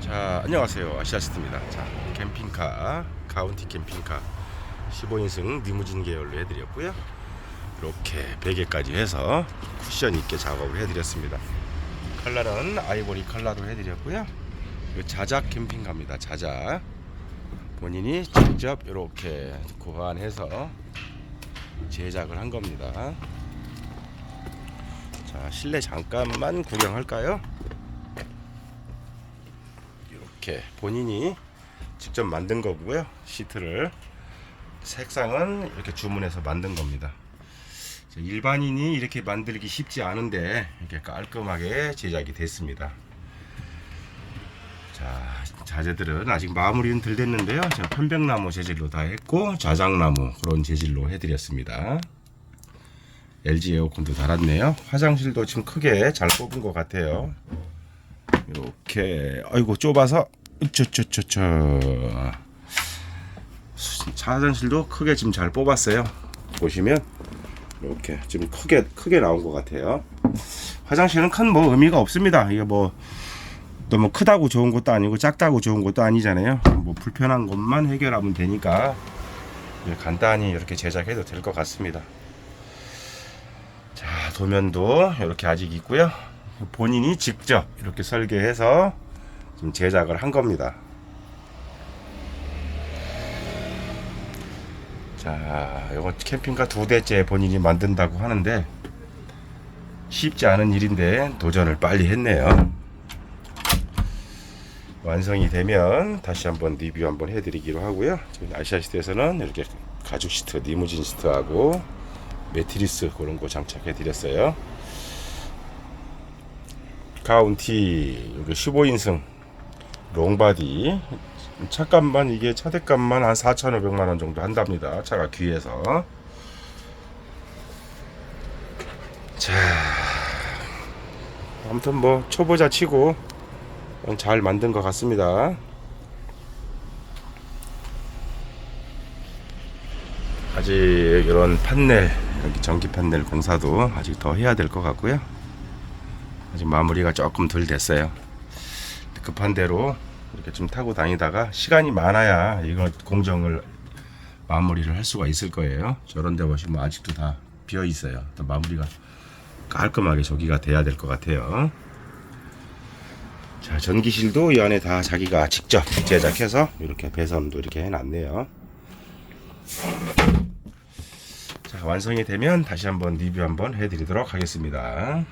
자 안녕하세요. 아시아스트입니다. 자 캠핑카 가운티 캠핑카. 15인승 리무진 계열로 해드렸고요. 이렇게 베개까지 해서 쿠션 있게 작업을 해드렸습니다. 컬러는 아이보리 컬러로 해드렸고요. 이 자작 캠핑카입니다. 자작. 본인이 직접 이렇게 고안해서 제작을 한 겁니다. 자 실내 잠깐만 구경할까요? 이렇게 본인이 직접 만든 거고요. 시트를 색상은 이렇게 주문해서 만든 겁니다. 자, 일반인이 이렇게 만들기 쉽지 않은데 이렇게 깔끔하게 제작이 됐습니다. 자, 자재들은 아직 마무리는 덜 됐는데요. 제가 편백나무 재질로 다 했고 자작나무 그런 재질로 해드렸습니다. LG 에어컨도 달았네요. 화장실도 지금 크게 잘 뽑은 것 같아요. 이렇게. 아이고 좁아서. 으쩌쩌쩌쩌 화장실도 크게 지금 잘 뽑았어요. 보시면 이렇게 지금 크게 크게 나온 것 같아요. 화장실은 큰 뭐 의미가 없습니다. 이게 뭐 너무 크다고 좋은 것도 아니고 작다고 좋은 것도 아니잖아요. 뭐 불편한 것만 해결하면 되니까 간단히 이렇게 제작해도 될 것 같습니다. 자 도면도 이렇게 아직 있고요 본인이 직접 이렇게 설계해서 지금 제작을 한 겁니다. 자, 이거 캠핑카 두 대째 본인이 만든다고 하는데 쉽지 않은 일인데 도전을 빨리 했네요. 완성이 되면 다시 한번 리뷰 한번 해드리기로 하고요. 지금 아시아 시트에서는 이렇게 가죽 시트, 리무진 시트하고 매트리스 그런 거 장착해 드렸어요. 여기 15인승 롱바디 차값만 이게 차대값만 한 4,500만 원 정도 한답니다. 차가 귀해서. 자, 아무튼 뭐 초보자 치고 잘 만든 것 같습니다. 아직 이런 판넬 여기 전기 판넬 공사도 아직 더 해야 될 것 같고요. 아직 마무리가 조금 덜 됐어요. 급한 대로 이렇게 좀 타고 다니다가 시간이 많아야 이거 공정을 마무리를 할 수가 있을 거예요. 저런 데 보시면 아직도 다 비어 있어요. 또 마무리가 깔끔하게 저기가 돼야 될 것 같아요. 자, 전기실도 이 안에 다 자기가 직접 제작해서 이렇게 배선도 이렇게 해놨네요. 자, 완성이 되면 다시 한번 리뷰 한번 해드리도록 하겠습니다.